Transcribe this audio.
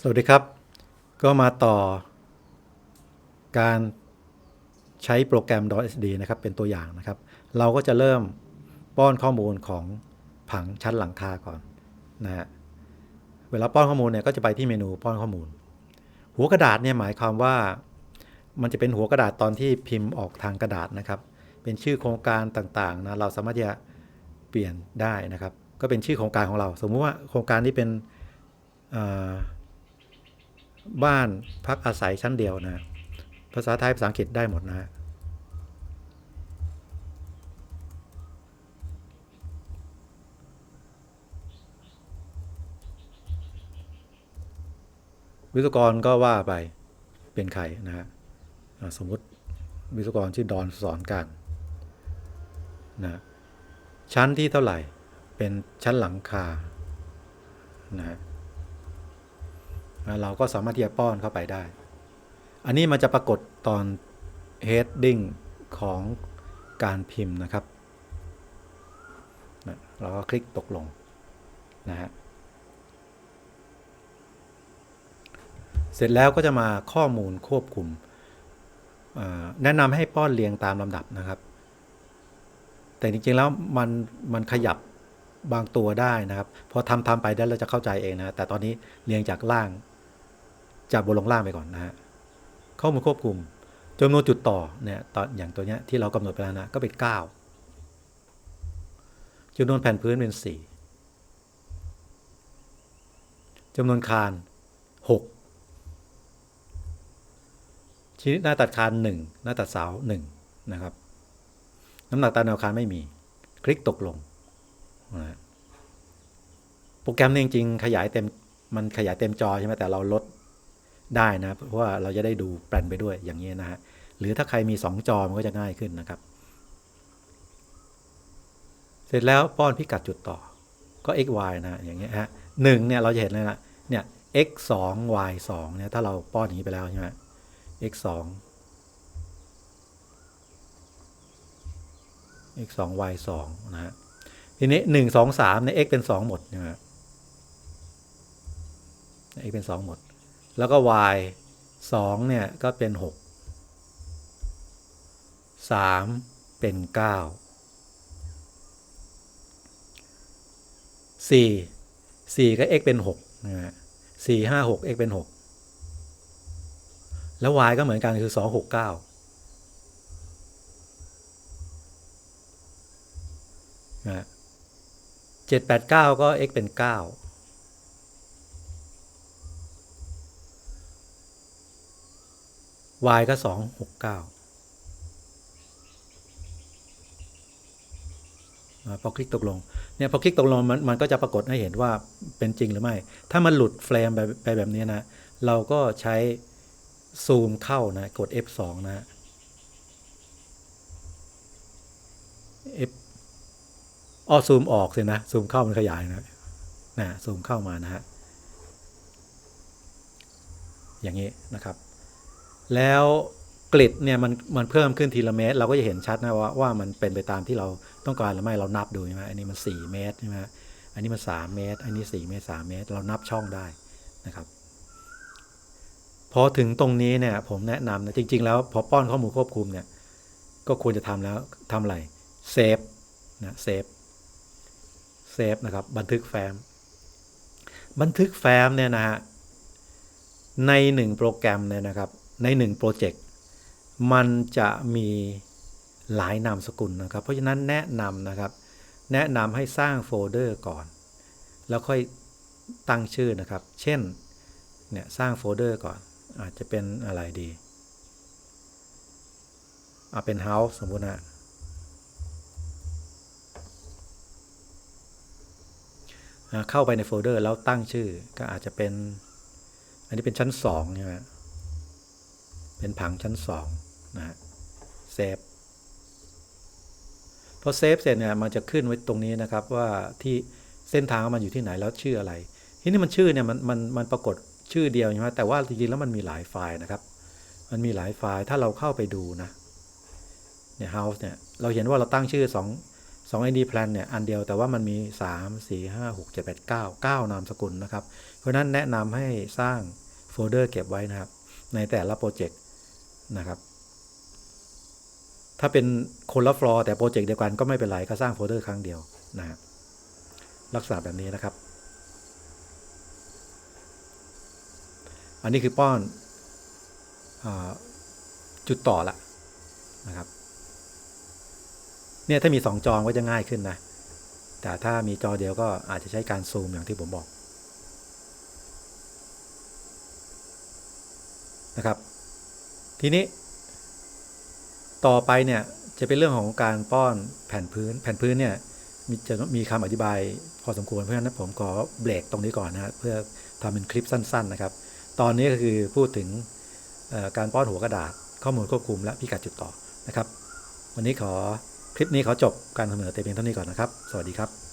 สวัสดีครับ ก็มาต่อการใช้โปรแกรม .sd นะครับ เป็นตัวอย่างนะครับ เราก็จะเริ่มป้อนข้อมูลของผังชั้นหลังคาก่อนนะฮะเวลาป้อนข้อมูลเนี่ยก็จะไปที่เมนูป้อนข้อมูล หัวกระดาษเนี่ยหมายความว่า มันจะเป็นหัวกระดาษตอนที่พิมพ์ออกทางกระดาษนะครับ เป็นชื่อโครงการต่างๆนะเราสามารถจะเปลี่ยนได้นะครับ ก็เป็นชื่อโครงการของเรา สมมุติว่าโครงการนี้เป็นอ่า บ้านพักอาศัยชั้นเดียวนะ ภาษาไทยภาษาอังกฤษได้หมดนะฮะวิศวกรก็ว่าไปเป็นใครนะฮะสมมุติวิศวกรชื่อดอนสอนการนะชั้นที่เท่าไหร่เป็นชั้นหลังคานะฮะ เราก็สามารถที่จะป้อนเข้าไปได้ อันนี้มันจะปรากฏตอน heading ของการพิมพ์นะครับ เราก็คลิกตกลงนะฮะ เสร็จแล้วก็จะมาข้อมูลควบคุม แนะนำให้ป้อนเรียงตามลำดับนะครับ แต่จริงๆแล้วมันมันขยับบางตัวได้นะครับ พอทำทำไปได้เราจะเข้าใจเองนะ แต่ตอนนี้เรียงจากล่าง จากบนลงล่างไปก่อนนะฮะข้อมูลควบคุมจำนวนจุดต่อเนี่ยตอนอย่างตัวเนี้ยที่เรากำหนดไปแล้วนะก็เป็น 9จำนวนแผ่นพื้นเป็น 4จำนวนคาน 6ชนิดหน้าตัดคาน 1 หน้าตัดเสา1นะครับ น้ำหนักตามแนวคานไม่มี คลิกตกลงนะฮะโปรแกรมนี้จริงๆขยายเต็มมันขยายเต็มจอใช่ไหมแต่เราลด ได้นะเพราะว่าเราจะได้ดูแปลนไปด้วยอย่างนี้นะฮะหรือถ้าใครมี 2 จอมันก็จะง่ายขึ้นนะครับ เสร็จแล้วป้อนพิกัดจุดต่อก็ x y นะอย่างเงี้ยฮะหนึ่งเนี่ยเราจะเห็นเลยนะเนี่ย x 2 y 2เนี่ยถ้าเราป้อนอย่างนี้ไปแล้วใช่ไหม x 2 x 2 y 2นะฮะทีนี้หนึ่งสองสามใน x เป็นสองหมดใช่ไหม x เป็นสองหมด แล้วก็ y 2เนี่ยก็เป็น 6 3 เป็น 9 4 4 ก็ x เป็น6นะฮะ4 5 6 x เป็น 6 แล้ว y ก็เหมือนกันคือ 2 6 9นะฮะ7 8 9 ก็ x เป็น 9 y ก็สองหกเก้าพอคลิกตกลง เนี่ยพอคลิกตกลงมันมันก็จะปรากฏให้เห็นว่าเป็นจริงหรือไม่ ถ้ามันหลุดเฟรมไปไปแบบนี้นะ เราก็ใช้ซูมเข้านะ กด F2 นะ F อ้อซูมออกสินะ ซูมเข้ามันขยายนะนะซูมเข้ามานะฮะอย่างนี้นะครับ แล้วกริดเนี่ยมันมันเพิ่มขึ้นทีละเมตร เราก็จะเห็นชัดนะว่าว่ามันเป็นไปตามที่เราต้องการหรือไม่เรานับดูใช่ไหมอันนี้มัน 4 เมตรใช่ไหมอันนี้มัน 3 เมตร อันนี้ 4 เมตร 3 เมตร เรานับช่องได้นะครับพอถึงตรงนี้เนี่ยผมแนะนำนะจริง ๆ แล้วพอป้อนข้อมูลควบคุมเนี่ยก็ควรจะทำแล้วทำอะไรเซฟนะเซฟเซฟนะครับบันทึกแฟ้มบันทึกแฟ้มเนี่ยนะฮะในหนึ่งโปรแกรมเนี่ยนะครับ ในหนึ่งโปรเจกต์มันจะมีหลายนามสกุลนะครับ เพราะฉะนั้นแนะนำนะครับ แนะนำให้สร้างโฟลเดอร์ก่อน แล้วค่อยตั้งชื่อนะครับ เช่นเนี่ยสร้างโฟลเดอร์ก่อน อาจจะเป็นอะไรดีเอาเป็น House สมมุตินะเข้าไปในโฟลเดอร์แล้วตั้งชื่อก็อาจจะเป็น อันนี้เป็นชั้น2ใช่ไหม เป็นผังชั้น2นะฮะเซฟพอเซฟเสร็จเนี่ยมันจะขึ้นไว้ตรงนี้นะครับว่าที่เส้นทางมันอยู่ที่ไหนแล้วชื่ออะไร ทีนี่มันชื่อเนี่ยมันมันมันปรากฏชื่อเดียวใช่ไหมแต่ว่าจริงๆแล้วมันมีหลายไฟล์นะครับ มันมีหลายไฟล์ถ้าเราเข้าไปดูนะเนี่ย house เนี่ยเราเห็นว่าเราตั้งชื่อ2 2 ID plan เนี่ยอันเดียวแต่ว่ามันมี 3 4 5 6 7 8 9 9 นามสกุลนะครับ เพราะนั้นแนะนำให้สร้างโฟลเดอร์เก็บไว้นะครับ ในแต่ละโปรเจกต์ นะครับ ถ้าเป็นคนละฟลอร์แต่โปรเจกต์เดียวกันก็ไม่เป็นไรก็สร้างโฟลเดอร์ครั้งเดียวนะครับลักษณะแบบนี้นะครับ อันนี้คือป้อนอจุดต่อละนะครับเนี่ยถ้ามี 2 จอก็จะง่ายขึ้นนะ แต่ถ้ามีจอเดียวก็อาจจะใช้การซูมอย่างที่ผมบอกนะครับ ทีนี้ ต่อไปเนี่ยจะเป็นเรื่องของการป้อนแผ่นพื้น แผ่นพื้นเนี่ยมีจะมีคำอธิบายพอสมควรเพราะฉะนั้นผมขอเบรกตรงนี้ก่อนนะเพื่อทำเป็นคลิปสั้น ๆ นะครับ ตอนนี้ก็คือพูดถึงการป้อนหัวกระดาษ ข้อมูลควบคุมและพิกัดจุดต่อนะครับ วันนี้ขอคลิปนี้ขอจบการเสนอแต่เพียงเท่านี้ก่อนนะครับ สวัสดีครับ